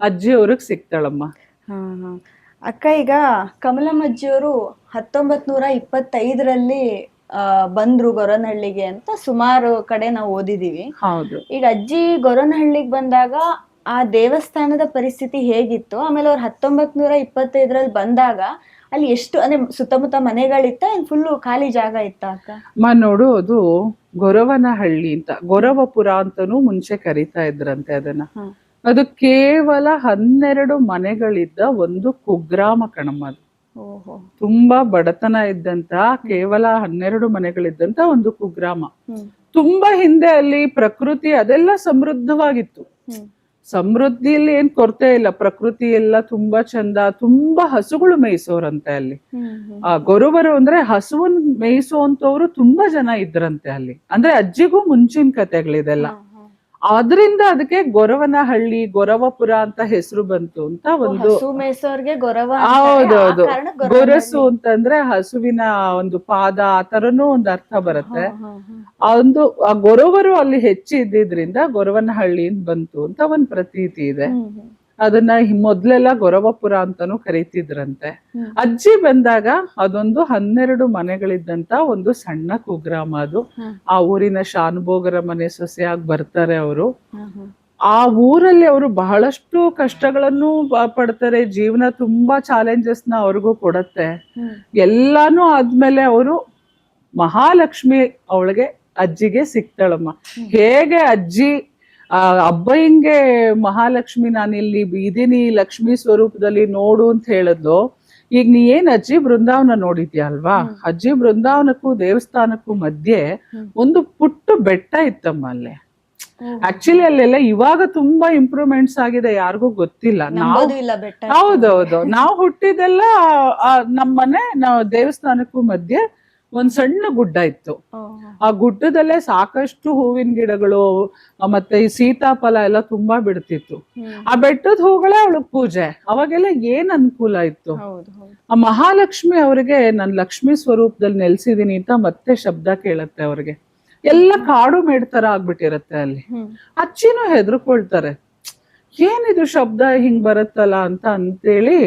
ಅಜ್ಜಿ ಅವ್ರಿಗೆ ಸಿಗ್ತಾಳಮ್ಮ. ಅಕ್ಕ ಈಗ ಕಮಲಮ್ಮಜ್ಜಿಯವರು ಹತ್ತೊಂಬತ್ ನೂರ ಇಪ್ಪತ್ತೈದರಲ್ಲಿ ಬಂದ್ರು ಗೊರನಹಳ್ಳಿಗೆ ಅಂತ ಸುಮಾರು ಕಡೆ ನಾವು ಓದಿದೀವಿ. ಹೌದು. ಈಗ ಅಜ್ಜಿ ಗೊರನಹಳ್ಳಿಗೆ ಬಂದಾಗ ಆ ದೇವಸ್ಥಾನದ ಪರಿಸ್ಥಿತಿ ಹೇಗಿತ್ತು? ಆಮೇಲೆ ಅವ್ರು ಹತ್ತೊಂಬತ್ ನೂರ ಇಪ್ಪತ್ತೈದರಲ್ಲಿ ಬಂದಾಗ ಅಲ್ಲಿ ಎಷ್ಟು ಅಂದ್ರೆ ಸುತ್ತಮುತ್ತ ಮನೆಗಳಿತ್ತ ಫುಲ್ಲು ಖಾಲಿ ಜಾಗ ಇತ್ತ ಅಕ್ಕ? ಅಮ್ಮ ನೋಡು ಅದು ಗೊರವನಹಳ್ಳಿ ಅಂತ ಗೊರವಪುರ ಅಂತನೂ ಮುಂಚೆ ಕರಿತಾ ಇದ್ರಂತೆ ಅದನ್ನ. ಅದು ಕೇವಲ ಹನ್ನೆರಡು ಮನೆಗಳಿದ್ದ ಒಂದು ಕುಗ್ರಾಮ ಕಣಮ್ಮ ಅದು. ಓಹೋ. ತುಂಬಾ ಬಡತನ ಇದ್ದಂತ ಕೇವಲ ಹನ್ನೆರಡು ಮನೆಗಳಿದ್ದಂತ ಒಂದು ಕುಗ್ರಾಮ. ತುಂಬಾ ಹಿಂದೆ ಅಲ್ಲಿ ಪ್ರಕೃತಿ ಅದೆಲ್ಲ ಸಮೃದ್ಧವಾಗಿತ್ತು. ಸಮೃದ್ಧಿಯಲ್ಲಿ ಏನ್ ಕೊರತೆ ಇಲ್ಲ. ಪ್ರಕೃತಿ ಎಲ್ಲ ತುಂಬಾ ಚಂದ ತುಂಬಾ ಹಸುಗಳು ಮೇಯಿಸೋರಂತೆ ಅಲ್ಲಿ. ಆ ಗೊರುಬರು ಅಂದ್ರೆ ಹಸುವನ್ ಮೇಯಿಸುವಂತವ್ರು ತುಂಬಾ ಜನ ಇದ್ರಂತೆ ಅಲ್ಲಿ. ಅಂದ್ರೆ ಅಜ್ಜಿಗೂ ಮುಂಚಿನ ಕತೆಗಳಿದೆಲ್ಲ. ಅದರಿಂದ ಅದಕ್ಕೆ ಗೊರವನಹಳ್ಳಿ ಗೊರವಪುರ ಅಂತ ಹೆಸರು ಬಂತು ಅಂತ ಒಂದು. ಹೌದೌದು. ಗೊರಸು ಅಂತಂದ್ರೆ ಹಸುವಿನ ಒಂದು ಪಾದ ಆ ತರನು ಒಂದು ಅರ್ಥ ಬರುತ್ತೆ ಒಂದು ಆ ಗೊರವರು ಅಲ್ಲಿ ಹೆಚ್ಚಿದ್ದಿದ್ರಿಂದ ಗೊರವನಹಳ್ಳಿ ಅಂತ ಬಂತು ಅಂತ ಒಂದ್ ಪ್ರತೀತಿ ಇದೆ. ಅದನ್ನ ಮೊದ್ಲೆಲ್ಲಾ ಗೊರವಪುರ ಅಂತಾನು ಕರೀತಿದ್ರಂತೆ. ಅಜ್ಜಿ ಬಂದಾಗ ಅದೊಂದು ಹನ್ನೆರಡು ಮನೆಗಳಿದ್ದಂತ ಒಂದು ಸಣ್ಣ ಕುಗ್ರಾಮ ಅದು. ಆ ಊರಿನ ಶಾನುಭೋಗರ ಮನೆ ಸೊಸೆಯಾಗಿ ಬರ್ತಾರೆ ಅವರು. ಆ ಊರಲ್ಲಿ ಅವರು ಬಹಳಷ್ಟು ಕಷ್ಟಗಳನ್ನು ಪಡ್ತಾರೆ. ಜೀವನ ತುಂಬಾ ಚಾಲೆಂಜಸ್ನ ಅವ್ರಿಗೂ ಕೊಡತ್ತೆ. ಎಲ್ಲಾನು ಆದ್ಮೇಲೆ ಅವರು ಮಹಾಲಕ್ಷ್ಮಿ ಅವಳಿಗೆ ಅಜ್ಜಿಗೆ ಸಿಗ್ತಾಳಮ್ಮ ಹೇಗೆ ಅಜ್ಜಿ ಆ ಅಬ್ಬಯ್ಯಂಗೆ ಮಹಾಲಕ್ಷ್ಮಿ ನಾನಿಲ್ಲಿ ಇದೀನಿ ಲಕ್ಷ್ಮಿ ಸ್ವರೂಪದಲ್ಲಿ ನೋಡು ಅಂತ ಹೇಳಿದ್ಲು. ಈಗ ನೀ ಏನ್ ಅಜ್ಜಿ ಬೃಂದಾವನ ನೋಡಿದ್ಯಾ ಅಲ್ವಾ? ಅಜ್ಜಿ ಬೃಂದಾವನಕ್ಕೂ ದೇವಸ್ಥಾನಕ್ಕೂ ಮಧ್ಯೆ ಒಂದು ಪುಟ್ಟ ಬೆಟ್ಟ ಇತ್ತಮ್ಮ ಅಲ್ಲಿ. ಆಕ್ಚುಲಿ ಅಲ್ಲೆಲ್ಲ ಇವಾಗ ತುಂಬಾ ಇಂಪ್ರೂವ್ಮೆಂಟ್ಸ್ ಆಗಿದೆ ಯಾರಿಗೂ ಗೊತ್ತಿಲ್ಲ. ನಾವು ಹೌದೌದು. ನಾವು ಹುಟ್ಟಿದೆಲ್ಲ ನಮ್ಮನೆ ನಾವು ದೇವಸ್ಥಾನಕ್ಕೂ ಮಧ್ಯೆ ಒಂದ್ ಸಣ್ಣ ಗುಡ್ಡ ಇತ್ತು. ಆ ಗುಡ್ಡದಲ್ಲೇ ಸಾಕಷ್ಟು ಹೂವಿನ ಗಿಡಗಳು ಮತ್ತೆ ಈ ಸೀತಾಫಲ ಎಲ್ಲ ತುಂಬಾ ಬಿಡ್ತಿತ್ತು. ಆ ಬೆಟ್ಟದ ಹೂಗಳೇ ಅವಳಗ್ ಪೂಜೆ. ಅವಾಗೆಲ್ಲ ಏನ್ ಅನುಕೂಲ ಇತ್ತು? ಆ ಮಹಾಲಕ್ಷ್ಮಿ ಅವ್ರಿಗೆ ನಾನ್ ಲಕ್ಷ್ಮಿ ಸ್ವರೂಪದಲ್ಲಿ ನೆಲೆಸಿದೀನಿ ಅಂತ ಮತ್ತೆ ಶಬ್ದ ಕೇಳತ್ತೆ ಅವ್ರಿಗೆ. ಎಲ್ಲ ಕಾಡು ಮೇಡ್ ತರ ಆಗ್ಬಿಟ್ಟಿರತ್ತೆ ಅಲ್ಲಿ. ಅಚ್ಚಿನೂ ಹೆದರ್ಕೊಳ್ತಾರೆ. ಏನಿದು ಶಬ್ದ ಹಿಂಗ್ ಬರುತ್ತಲ್ಲ ಅಂತ ಅಂತೇಳಿ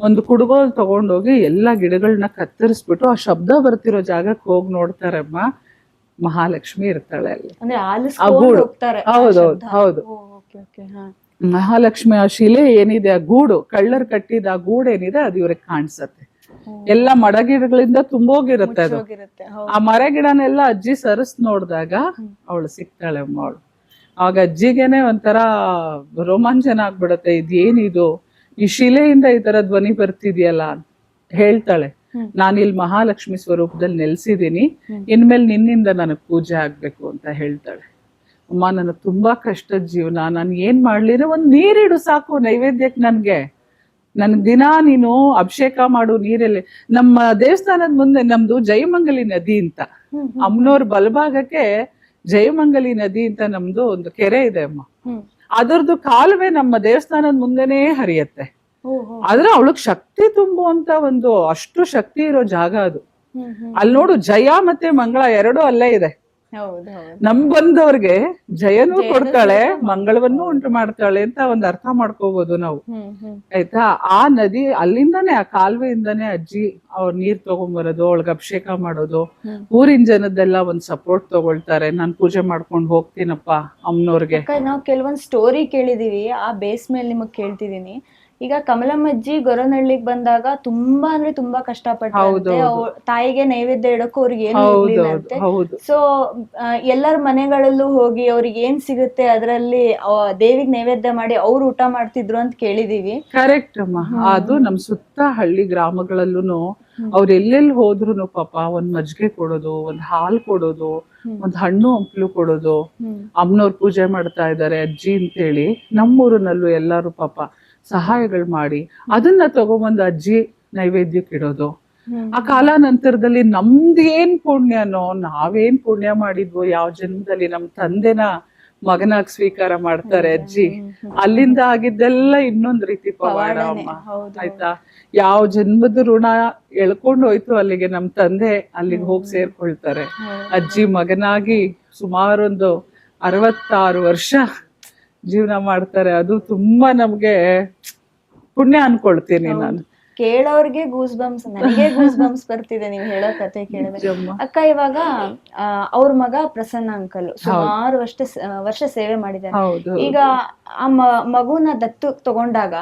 ಒಂದು ಕುಡುಗೋಲ್ ತಗೊಂಡೋಗಿ ಎಲ್ಲಾ ಗಿಡಗಳನ್ನ ಕತ್ತರಿಸ್ಬಿಟ್ಟು ಆ ಶಬ್ದ ಬರ್ತಿರೋ ಜಾಗಕ್ಕೆ ಹೋಗಿ ನೋಡ್ತಾರಮ್ಮ. ಮಹಾಲಕ್ಷ್ಮಿ ಇರ್ತಾಳೆ ಅಲ್ಲಿ. ಗೂಡು. ಹೌದೌದು, ಹೌದು. ಮಹಾಲಕ್ಷ್ಮಿ ಆ ಶಿಲೆ ಏನಿದೆ? ಆ ಗೂಡು. ಕಳ್ಳರ್ ಕಟ್ಟಿದ ಆ ಗೂಡು ಏನಿದೆ? ಅದು ಇವ್ರಿಗೆ ಕಾಣಿಸತ್ತೆ. ಎಲ್ಲಾ ಎಲ್ಲ ಮಡಗಿಡಗಳಿಂದ ತುಂಬೋಗಿರುತ್ತೆ ಅದು. ಆ ಮರ ಗಿಡನೆಲ್ಲ ಅಜ್ಜಿ ಸರಿಸ್ ನೋಡಿದಾಗ ಅವಳು ಸಿಗ್ತಾಳೆ ಅಮ್ಮ ಅವಳು. ಆಗ ಅಜ್ಜಿಗೆನೆ ಒಂಥರ ರೋಮಾಂಚನ ಆಗ್ಬಿಡತ್ತೆ. ಇದೇನಿದು? ಈ ಶಿಲೆಯಿಂದ ಈ ತರ ಧ್ವನಿ ಬರ್ತಿದ್ಯಲ್ಲ ಹೇಳ್ತಾಳೆ. ನಾನು ಇಲ್ಲಿ ಮಹಾಲಕ್ಷ್ಮಿ ಸ್ವರೂಪದಲ್ಲಿ ನೆಲೆಸಿದೀನಿ ಹ್ಮ್. ಇನ್ಮೇಲೆ ನಿನ್ನಿಂದ ನನಗ್ ಪೂಜೆ ಆಗ್ಬೇಕು ಅಂತ ಹೇಳ್ತಾಳೆ. ಅಮ್ಮ ನನಗೆ ತುಂಬಾ ಕಷ್ಟದ ಜೀವನ. ನಾನು ಏನ್ ಮಾಡ್ಲಿರೋ ಒಂದ್ ನೀರಿಡು ಸಾಕು ನೈವೇದ್ಯಕ್ಕೆ ನನ್ಗೆ. ನನ್ ದಿನ ನೀನು ಅಭಿಷೇಕ ಮಾಡು ನೀರಲ್ಲಿ. ನಮ್ಮ ದೇವಸ್ಥಾನದ ಮುಂದೆ ನಮ್ದು ಜಯಮಂಗಲಿ ನದಿ ಅಂತ. ಅಮ್ಮನವ್ರ ಬಲಭಾಗಕ್ಕೆ ಜಯಮಂಗಲಿ ನದಿ ಅಂತ ನಮ್ದು ಒಂದು ಕೆರೆ ಇದೆ ಅಮ್ಮ. ಅದರದ್ದು ಕಾಲುವೆ ನಮ್ಮ ದೇವಸ್ಥಾನದ ಮುಂದೆನೇ ಹರಿಯತ್ತೆ. ಆದ್ರೆ ಅವಳಗ್ ಶಕ್ತಿ ತುಂಬುವಂತ ಒಂದು ಅಷ್ಟು ಶಕ್ತಿ ಇರೋ ಜಾಗ ಅದು. ಅಲ್ಲಿ ನೋಡು ಜಯ ಮತ್ತೆ ಮಂಗಳ ಎರಡು ಅಲ್ಲೇ ಇದೆ ನಮ್ ಬಂದವ್ರಿಗೆ ಜಯನೂ ಕೊಡ್ತಾಳೆ ಮಂಗಳವನ್ನು ಉಂಟು ಮಾಡ್ತಾಳೆ ಅಂತ ಒಂದ್ ಅರ್ಥ ಮಾಡ್ಕೋಬಹುದು ನಾವು. ಆಯ್ತಾ? ಆ ನದಿ ಅಲ್ಲಿಂದಾನೆ ಆ ಕಾಲುವೆಯಿಂದಾನೆ ಅಜ್ಜಿ ಅವ್ರ ನೀರ್ ತಗೊಂಬರೋದು ಅವಳಗ್ ಅಭಿಷೇಕ ಮಾಡೋದು. ಊರಿನ ಜನದ್ದೆಲ್ಲ ಒಂದ್ ಸಪೋರ್ಟ್ ತಗೊಳ್ತಾರೆ. ನಾನ್ ಪೂಜೆ ಮಾಡ್ಕೊಂಡು ಹೋಗ್ತೀನಪ್ಪ ಅಮ್ಮನವ್ರಿಗೆ ನಾವ್ ನಾವು ಕೆಲವೊಂದ್ ಸ್ಟೋರಿ ಕೇಳಿದೀವಿ. ಆ ಬೇಸ್ ಮೇಲೆ ನಿಮಗ್ ಕೇಳ್ತಿದೀನಿ. ಈಗ ಕಮಲಮ್ಮಜ್ಜಿ ಗೊರನಹಳ್ಳಿಗ್ ಬಂದಾಗ ತುಂಬಾ ಅಂದ್ರೆ ತುಂಬಾ ಕಷ್ಟಪಟ್ಟ ತಾಯಿಗೆ ನೈವೇದ್ಯ ಇಡಕ್ಕೂ ಅವ್ರಿಗೆ ಏನು ಸೊ ಎಲ್ಲರ ಮನೆಗಳಲ್ಲೂ ಹೋಗಿ ಅವ್ರಿಗೆ ಏನ್ ಸಿಗುತ್ತೆ ಅದರಲ್ಲಿ ದೇವಿಗ್ ನೈವೇದ್ಯ ಮಾಡಿ ಅವ್ರು ಊಟ ಮಾಡ್ತಿದ್ರು ಅಂತ ಕೇಳಿದೀವಿ. ಕರೆಕ್ಟ್ ಅಮ್ಮ. ಅದು ನಮ್ ಸುತ್ತ ಹಳ್ಳಿ ಗ್ರಾಮಗಳಲ್ಲೂ ಅವ್ರ ಎಲ್ಲೆಲ್ಲಿ ಹೋದ್ರು ಪಾಪ ಒಂದ್ ಮಜ್ಜಿಗೆ ಕೊಡೋದು ಒಂದ್ ಹಾಲ್ ಕೊಡೋದು. ಒಂದ್ ಹಣ್ಣು ಹಂಪ್ಲು ಕೊಡೋದು. ಅಮ್ಮನವ್ರು ಪೂಜೆ ಮಾಡ್ತಾ ಇದಾರೆ ಅಜ್ಜಿ ಅಂತೇಳಿ ನಮ್ಮೂರಿನಲ್ಲೂ ಎಲ್ಲಾರು ಪಾಪ ಸಹಾಯಗಳು ಮಾಡಿ ಅದನ್ನ ತಗೊಬಂದು ಅಜ್ಜಿ ನೈವೇದ್ಯಕ್ಕೆ ಇಡೋದು. ಆ ಕಾಲಾನಂತರದಲ್ಲಿ ನಮ್ದು ಏನ್ ಪುಣ್ಯನೋ ನಾವೇನ್ ಪುಣ್ಯ ಮಾಡಿದ್ವೋ ಯಾವ ಜನ್ಮದಲ್ಲಿ ನಮ್ ತಂದೆನ ಮಗನಾಗ್ ಸ್ವೀಕಾರ ಮಾಡ್ತಾರೆ ಅಜ್ಜಿ. ಅಲ್ಲಿಂದ ಆಗಿದ್ದೆಲ್ಲ ಇನ್ನೊಂದ್ ರೀತಿ ಪವಾಡ ಅಮ್ಮ. ಹೌದು, ಆಯ್ತಾ? ಯಾವ ಜನ್ಮದ ಋಣ ಎಳ್ಕೊಂಡು ಹೋಯ್ತು ಅಲ್ಲಿಗೆ ನಮ್ ತಂದೆ ಅಲ್ಲಿಗೆ ಹೋಗಿ ಸೇರ್ಕೊಳ್ತಾರೆ. ಅಜ್ಜಿ ಮಗನಾಗಿ ಸುಮಾರೊಂದು ಅರವತ್ತಾರು ವರ್ಷ ಜೀವನ ಮಾಡ್ತಾರೆ ಅದು ತುಂಬಾ ನಮ್ಗೆ ಪುಣ್ಯ ಅನ್ಕೊಳ್ತೀನಿ ನಾನು. ಕೇಳೋರ್ಗೆ ಗೂಸ್ ಬಂಪ್ಸ್ ನನಗೆ ಗೂಸ್ ಬಂಪ್ಸ್ ಬರ್ತಿದೆ ನೀವು ಹೇಳೋ ಕತೆ ಕೇಳಿದ್ರೆ. ಅಕ್ಕ ಇವಾಗ ಅವ್ರ ಮಗ ಪ್ರಸನ್ನ ಅಂಕಲ್ ಸುಮಾರು ವರ್ಷ ವರ್ಷ ಸೇವೆ ಮಾಡಿದ್ದಾರೆ. ಈಗ ಆ ಮಗುನ ದತ್ತು ತಗೊಂಡಾಗ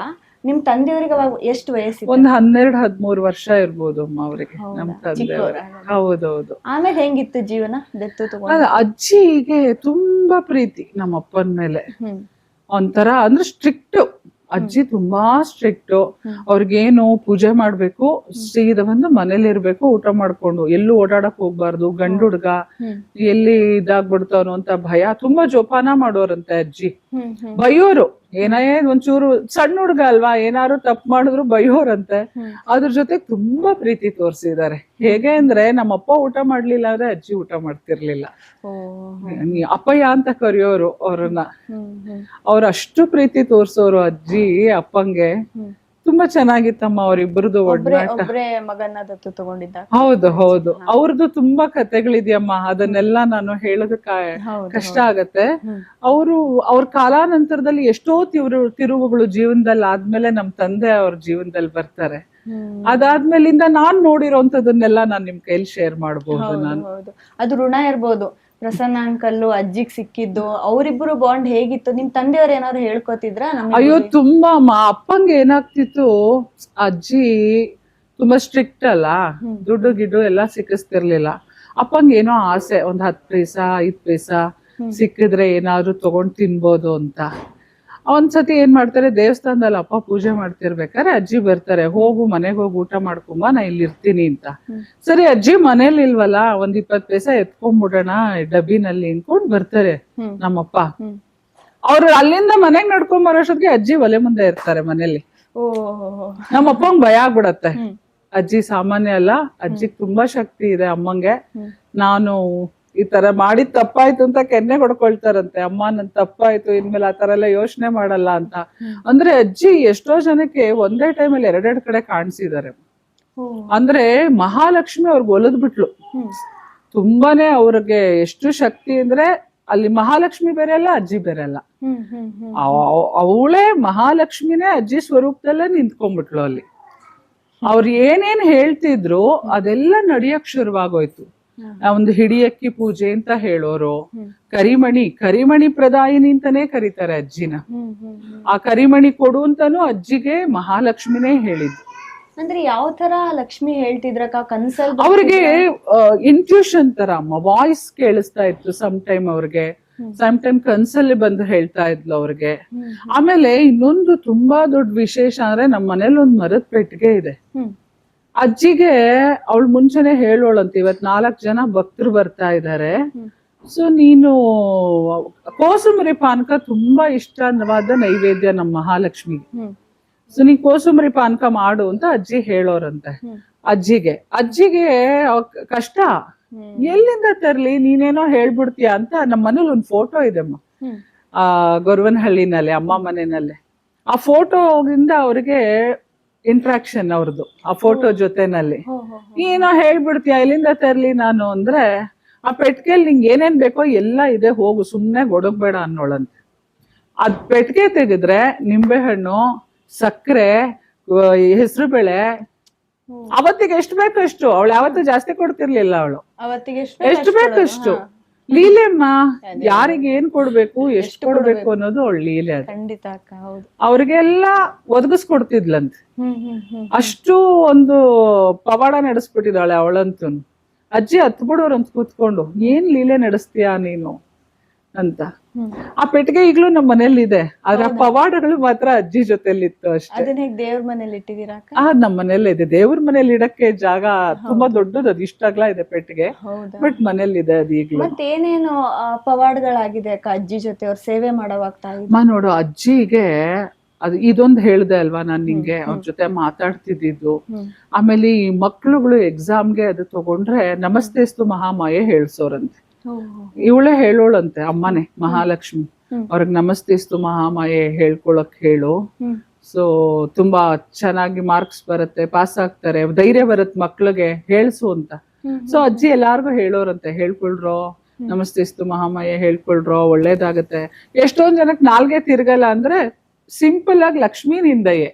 ನಿಮ್ ತಂದೆಯವರಿಗೆ ಅವಾಗ ಎಷ್ಟು ವಯಸ್ಸು ಒಂದ್ ಹನ್ನೆರಡು ಹದಿಮೂರು ವರ್ಷ ಇರ್ಬೋದು ಅಮ್ಮ ಅವರಿಗೆ ನಮ್ ತಂದೆ? ಹೌದೌದು. ಆಮೇಲೆ ಹೆಂಗಿತ್ತು ಜೀವನ? ದತ್ತು ತಗೊಂಡ? ಅಜ್ಜಿಗೆ ತುಂಬಾ ಪ್ರೀತಿ ನಮ್ಮ ಅಪ್ಪನ ಮೇಲೆ ಒಂಥರ ಅಂದ್ರೆ ಸ್ಟ್ರಿಕ್ಟ್. ಅಜ್ಜಿ ತುಂಬಾ ಸ್ಟ್ರಿಕ್ಟ್. ಅವ್ರಿಗೇನು ಪೂಜೆ ಮಾಡ್ಬೇಕು ಸೀದಾ ಬಂದು ಮನೇಲಿ ಇರ್ಬೇಕು ಊಟ ಮಾಡ್ಕೊಂಡು. ಎಲ್ಲೂ ಓಡಾಡಕ್ ಹೋಗ್ಬಾರ್ದು ಗಂಡು ಹುಡ್ಗ. ಎಲ್ಲಿ ಇದಾಗ್ಬಿಡ್ತಾನೋ ಅಂತ ಭಯ. ತುಂಬಾ ಜೋಪಾನ ಮಾಡೋರಂತೆ ಅಜ್ಜಿ. ಬೈಯೋರು. ಏನೇ ಒಂಚೂರು ಸಣ್ಣ ಹುಡುಗ ಅಲ್ವಾ ಏನಾದ್ರು ತಪ್ಪು ಮಾಡಿದ್ರು ಬೈಯೋರಂತೆ. ಅದ್ರ ಜೊತೆ ತುಂಬಾ ಪ್ರೀತಿ ತೋರಿಸಿದ್ದಾರೆ. ಹೇಗೆ ಅಂದ್ರೆ ನಮ್ಮಪ್ಪ ಊಟ ಮಾಡ್ಲಿಲ್ಲ ಅಂದ್ರೆ ಅಜ್ಜಿ ಊಟ ಮಾಡ್ತಿರ್ಲಿಲ್ಲ. ಅಪ್ಪಯ್ಯ ಅಂತ ಕರೆಯೋರು ಅವ್ರನ್ನ. ಅವ್ರ ಅಷ್ಟು ಪ್ರೀತಿ ತೋರ್ಸೋರು ಅಜ್ಜಿ ಅಪ್ಪಂಗೆ. ತುಂಬಾ ಚೆನ್ನಾಗಿತ್ತಮ್ಮ ಅವ್ರಿಬ್ರದ್ದು ಒಬ್ರೇ ಒಡನಾಟ ಒಬ್ರೇ ಮಗನ ದತ್ತು ತಗೊಂಡಿದ್ದ. ಹೌದು ಹೌದು. ಅವ್ರದ್ದು ತುಂಬಾ ಕತೆಗಳಿದೆಯಮ್ಮ ಅದನ್ನೆಲ್ಲ ನಾನು ಹೇಳೋದಕ್ಕ ಕಷ್ಟ ಆಗತ್ತೆ. ಅವರು ಅವ್ರ ಕಾಲಾನಂತರದಲ್ಲಿ ಎಷ್ಟೋ ತಿರು ತಿರುವುಗಳು ಜೀವನದಲ್ಲಿ ಆದ್ಮೇಲೆ ನಮ್ ತಂದೆ ಅವ್ರ ಜೀವನದಲ್ಲಿ ಬರ್ತಾರೆ. ಅದಾದ್ಮೇಲಿಂದ ನಾನ್ ನೋಡಿರೋಂಥದನ್ನೆಲ್ಲ ನಾನ್ ನಿಮ್ ಕೈಲಿ ಶೇರ್ ಮಾಡಬಹುದು ಹೌದು, ನಾನು. ಅದು ಋಣ ಇರ್ಬೋದು. ಪ್ರಸನ್ನ ಅಂಕಲ್ ಅಜ್ಜಿಗ್ ಸಿಕ್ಕಿದ್ದು ಅವರಿಬ್ಬರು ಬಾಂಡ್ ಹೇಗಿತ್ತು? ನಿಮ್ ತಂದೆಯವ್ರು ಏನಾದ್ರು ಹೇಳ್ಕೊತಿದ್ರ ಅಯ್ಯೋ ತುಂಬಾ ಅಮ್ಮ ಅಪ್ಪಂಗೆ ಏನಾಗ್ತಿತ್ತು ಅಜ್ಜಿ ತುಂಬಾ ಸ್ಟ್ರಿಕ್ಟ್ ಅಲ್ಲ ದುಡ್ಡು ಗಿಡ್ಡು ಎಲ್ಲ ಸಿಕ್ಕಿಸ್ತಿರ್ಲಿಲ್ಲ. ಅಪ್ಪಂಗೆ ಏನೋ ಆಸೆ ಒಂದ್ ಹತ್ತು ಪೈಸಾ ಐದ್ ಪೈಸಾ ಸಿಕ್ಕಿದ್ರೆ ಏನಾದ್ರು ತಗೊಂಡ್ ತಿನ್ಬೋದು ಅಂತ. ಒಂದ್ಸತಿ ಏನ್ ಮಾಡ್ತಾರೆ ದೇವಸ್ಥಾನದಲ್ಲಿ ಅಪ್ಪ ಪೂಜೆ ಮಾಡ್ತಿರ್ಬೇಕಾದ್ರೆ ಅಜ್ಜಿ ಬರ್ತಾರೆ ಹೋಗು ಮನೆಗೆ ಹೋಗಿ ಊಟ ಮಾಡ್ಕೊಂಬ ನಾ ಇಲ್ಲಿ ಇರ್ತೀನಿ ಅಂತ. ಸರಿ ಅಜ್ಜಿ ಮನೇಲಿ ಇಲ್ವಲ್ಲ ಒಂದ್ ಇಪ್ಪತ್ ಪೈಸ ಎತ್ಕೊಂಡ್ಬಿಡೋಣ ಡಬ್ಬಿನಲ್ಲಿ ಅನ್ಕೊಂಡ್ ಬರ್ತಾರೆ ನಮ್ಮಪ್ಪ. ಅವ್ರು ಅಲ್ಲಿಂದ ಮನೆಗ್ ನಡ್ಕೊಂಡ್ ಬರೋಷ್ಟೊತ್ತಿಗೆ ಅಜ್ಜಿ ಒಲೆ ಮುಂದೆ ಇರ್ತಾರೆ ಮನೇಲಿ. ಓ ನಮ್ಮ ಅಪ್ಪಂಗ್ ಭಯ ಆಗ್ಬಿಡತ್ತೆ. ಅಜ್ಜಿ ಸಾಮಾನ್ಯ ಅಲ್ಲ ಅಜ್ಜಿಗ್ ತುಂಬಾ ಶಕ್ತಿ ಇದೆ ಅಮ್ಮಂಗೆ. ನಾನು ಈ ತರ ಮಾಡಿದ ತಪ್ಪಾಯ್ತು ಅಂತ ಕೆನ್ನೆ ಹೊಡ್ಕೊಳ್ತಾರಂತೆ. ಅಮ್ಮ ನನ್ ತಪ್ಪಾಯ್ತು ಇನ್ಮೇಲೆ ಆ ತರ ಎಲ್ಲ ಯೋಚನೆ ಮಾಡಲ್ಲ ಅಂತ. ಅಂದ್ರೆ ಅಜ್ಜಿ ಎಷ್ಟೋ ಜನಕ್ಕೆ ಒಂದೇ ಟೈಮಲ್ಲಿ ಎರಡೆರಡು ಕಡೆ ಕಾಣಿಸಿದ್ದಾರೆ ಅಂದ್ರೆ ಮಹಾಲಕ್ಷ್ಮಿ ಅವ್ರಿಗೆ ಒಲದ್ ಬಿಟ್ಲು. ತುಂಬಾನೇ ಅವ್ರಿಗೆ ಎಷ್ಟು ಶಕ್ತಿ ಅಂದ್ರೆ ಅಲ್ಲಿ ಮಹಾಲಕ್ಷ್ಮಿ ಬೇರೆ ಅಲ್ಲ ಅಜ್ಜಿ ಬೇರೆ ಅಲ್ಲ. ಅವಳೇ ಮಹಾಲಕ್ಷ್ಮಿನೇ ಅಜ್ಜಿ ಸ್ವರೂಪದಲ್ಲೇ ನಿಂತ್ಕೊಂಡ್ಬಿಟ್ಲು ಅಲ್ಲಿ. ಅವ್ರು ಏನೇನ್ ಹೇಳ್ತಿದ್ರು ಅದೆಲ್ಲ ನಡಿಯಕ್ ಶುರುವಾಗೋಯ್ತು. ಒಂದು ಹಿಡಿಯಕ್ಕಿ ಪೂಜೆ ಅಂತ ಹೇಳೋರು. ಕರಿಮಣಿ ಕರಿಮಣಿ ಪ್ರದಾಯಿನಿ ಅಂತಾನೆ ಕರೀತಾರೆ ಅಜ್ಜಿನ. ಆ ಕರಿಮಣಿ ಕೊಡು ಅಂತಾನು ಅಜ್ಜಿಗೆ ಮಹಾಲಕ್ಷ್ಮಿನೇ ಹೇಳಿದ್ರು ಅಂದ್ರೆ ಯಾವ ತರ ಲಕ್ಷ್ಮಿ ಹೇಳ್ತಿದ್ರಕ್ಕ ಕನ್ಸಲ್ ಅವ್ರಿಗೆ ಇಂಟ್ಯೂಷನ್ ತರ ವಾಯ್ಸ್ ಕೇಳಿಸ್ತಾ ಇತ್ತು ಸಮ್ ಟೈಮ್ ಅವ್ರಿಗೆ. ಸಮ್ ಟೈಮ್ ಕನ್ಸಲ್ಲಿ ಬಂದು ಹೇಳ್ತಾ ಇದ್ಲು ಅವ್ರಿಗೆ. ಆಮೇಲೆ ಇನ್ನೊಂದು ತುಂಬಾ ದೊಡ್ಡ ವಿಶೇಷ ಅಂದ್ರೆ ನಮ್ಮ ಮನೇಲಿ ಒಂದ್ ಮರದ ಪೆಟ್ಟಿಗೆ ಇದೆ. ಅಜ್ಜಿಗೆ ಅವಳು ಮುಂಚೆನೆ ಹೇಳೋಳಂತ ಇವತ್ ನಾಲ್ಕ್ ಜನ ಭಕ್ತರು ಬರ್ತಾ ಇದ್ದಾರೆ. ಸೊ ನೀನು ಕೋಸುಂಬರಿ ಪಾನಕ ತುಂಬಾ ಇಷ್ಟವಾದ ನೈವೇದ್ಯ ನಮ್ಮ ಮಹಾಲಕ್ಷ್ಮಿಗೆ. ಹ್ಮ್. ಸೊ ನೀ ಕೋಸುಂಬರಿ ಪಾನಕ ಮಾಡು ಅಂತ ಅಜ್ಜಿ ಹೇಳೋರಂತೆ. ಅಜ್ಜಿಗೆ. ಅಜ್ಜಿಗೆ ಕಷ್ಟ. ಎಲ್ಲಿಂದ ತರ್ಲಿ? ನೀನೇನೋ ಹೇಳ್ಬಿಡ್ತೀಯ ಅಂತ ನಮ್ಮ ಮನೇಲಿ ಒಂದು ಫೋಟೋ ಇದೆಮ್ಮ ಅಮ್ಮ. ಆ ಗೊರವನಹಳ್ಳಿನಲ್ಲಿ ಅಮ್ಮ ಮನೆಯಲ್ಲಿ ಆ ಫೋಟೋದಿಂದ ಅವ್ರಿಗೆ ಇಂಟ್ರಾಕ್ಷನ್ ಅವ್ರದ್ದು ಆ ಫೋಟೋ ಜೊತೆನಲ್ಲಿ. ಏನೋ ಹೇಳ್ಬಿಡ್ತೀಯ ಇಲ್ಲಿಂದ ತರ್ಲಿ ನಾನು ಅಂದ್ರೆ ಆ ಪೆಟ್ಗೆಲ್ ನಿಂಗೆ ಏನೇನ್ ಬೇಕೋ ಎಲ್ಲ ಇದೆ ಹೋಗು ಸುಮ್ನೆ ಗೊಡಗ್ಬೇಡ ಅನ್ನೋಳಂತೆ. ಅದ್ ಪೆಟ್ಕೆ ತೆಗೆದ್ರೆ ನಿಂಬೆಹಣ್ಣು ಸಕ್ಕರೆ ಹೆಸರು ಬೇಳೆ ಅವತ್ತಿಗೆ ಎಷ್ಟು ಬೇಕು ಅಷ್ಟು ಅವಳು ಯಾವತ್ತೂ ಜಾಸ್ತಿ ಕೊಡ್ತಿರ್ಲಿಲ್ಲ ಅವಳು. ಅವತ್ತಿಗೆ ಎಷ್ಟು ಬೇಕು ಬೇಕೋ ಅಷ್ಟು ಲೀಲೆಮ್ಮ ಯಾರಿಗೆ ಏನ್ ಕೊಡ್ಬೇಕು ಎಷ್ಟು ಕೊಡ್ಬೇಕು ಅನ್ನೋದು ಅವಳು ಲೀಲೆ ಅದು. ಖಂಡಿತ ಅವ್ರಿಗೆಲ್ಲ ಒದಗಿಸ್ಕೊಡ್ತಿದ್ಲಂತೆ. ಅಷ್ಟು ಒಂದು ಪವಾಡ ನಡೆಸ್ಬಿಟ್ಟಿದ್ದಾಳೆ ಅವಳಂತೂ ಅಜ್ಜಿ ಹತ್ ಬಿಡೋರು ಅಂತ ಕೂತ್ಕೊಂಡು ಏನ್ ಲೀಲೆ ನಡೆಸ್ತೀಯಾ ನೀನು? ಅಂತ. ಆ ಪೆಟ್ಟಿಗೆ ಈಗಲೂ ನಮ್ಮ ಮನೇಲಿ ಇದೆ ಆದ್ರೆ ಆ ಪವಾಡಗಳು ಮಾತ್ರ ಅಜ್ಜಿ ಜೊತೆಲಿ ಇತ್ತು ಅಷ್ಟೇ. ಅದನ್ನ ಹೇಗ್ ದೇವ್ರ ಮನೇಲಿ ಇಟ್ಟಿದೀರಾ ಅಕ್ಕ? ಆ ನಮ್ಮ ಮನೇಲಿ ಇದೆ ದೇವ್ರ ಮನೇಲಿ ಇಡಕ್ಕೆ ಜಾಗ ತುಂಬಾ ದೊಡ್ಡದು ಅದು ಇಷ್ಟ ಅಗಲ ಇದೆ ಪೆಟ್ಟಿಗೆ. ಹೌದಾ? ಬಟ್ ಮನೇಲಿ ಇದೆ ಅದು ಈಗ್ಲೂ. ಮತ್ತೇನೇನು ಆ, ಪವಾಡಗಳಾಗಿದೆ ಅಕ್ಕ ಅಜ್ಜಿ ಜೊತೆ ಅವ್ರ ಸೇವೆ ಮಾಡೋವಾಗ್ತಾ ಇದೆ? ಅಮ್ಮ ನೋಡು ಅಜ್ಜಿಗೆ ಅದು ಇದೊಂದು ಹೇಳ್ದೆ ಅಲ್ವಾ ನಾನ್ ನಿಂಗೆ? ಅವ್ರ ಜೊತೆ ಮಾತಾಡ್ತಿದ್ದಿದ್ದು. ಹ್ಮ್. ಆಮೇಲೆ ಈ ಮಕ್ಳುಗಳು ಎಕ್ಸಾಮ್ಗೆ ಅದು ತಗೊಂಡ್ರೆ ನಮಸ್ತೇಸ್ತು ಮಹಾಮಾಯೆ ಹೇಳ್ಸೋರಂತೆ. ಇವಳೇ ಹೇಳೋಳಂತೆ ಅಮ್ಮನೇ ಮಹಾಲಕ್ಷ್ಮಿ. ಅವ್ರಿಗೆ ನಮಸ್ತಿಸ್ತು ಮಹಾಮಾಯೆ ಹೇಳ್ಕೊಳಕ್ ಹೇಳು. ಸೊ ತುಂಬಾ ಚೆನ್ನಾಗಿ ಮಾರ್ಕ್ಸ್ ಬರುತ್ತೆ ಪಾಸ್ ಆಗ್ತಾರೆ ಧೈರ್ಯ ಬರುತ್ತೆ ಮಕ್ಳಿಗೆ ಹೇಳ್ಸು ಅಂತ. ಸೊ ಅಜ್ಜಿ ಎಲ್ಲಾರ್ಗು ಹೇಳೋರಂತೆ ಹೇಳ್ಕೊಳ್ರೋ ನಮಸ್ತಿಸ್ತು ಮಹಾಮಾಯೆ ಹೇಳ್ಕೊಳ್ರೋ ಒಳ್ಳೇದಾಗತ್ತೆ. ಎಷ್ಟೊಂದ್ ಜನಕ್ ನಾಲ್ಗೆ ತಿರ್ಗಲ್ಲ ಅಂದ್ರೆ ಸಿಂಪಲ್ ಆಗಿ ಲಕ್ಷ್ಮೀ ನಿಂದಯೇ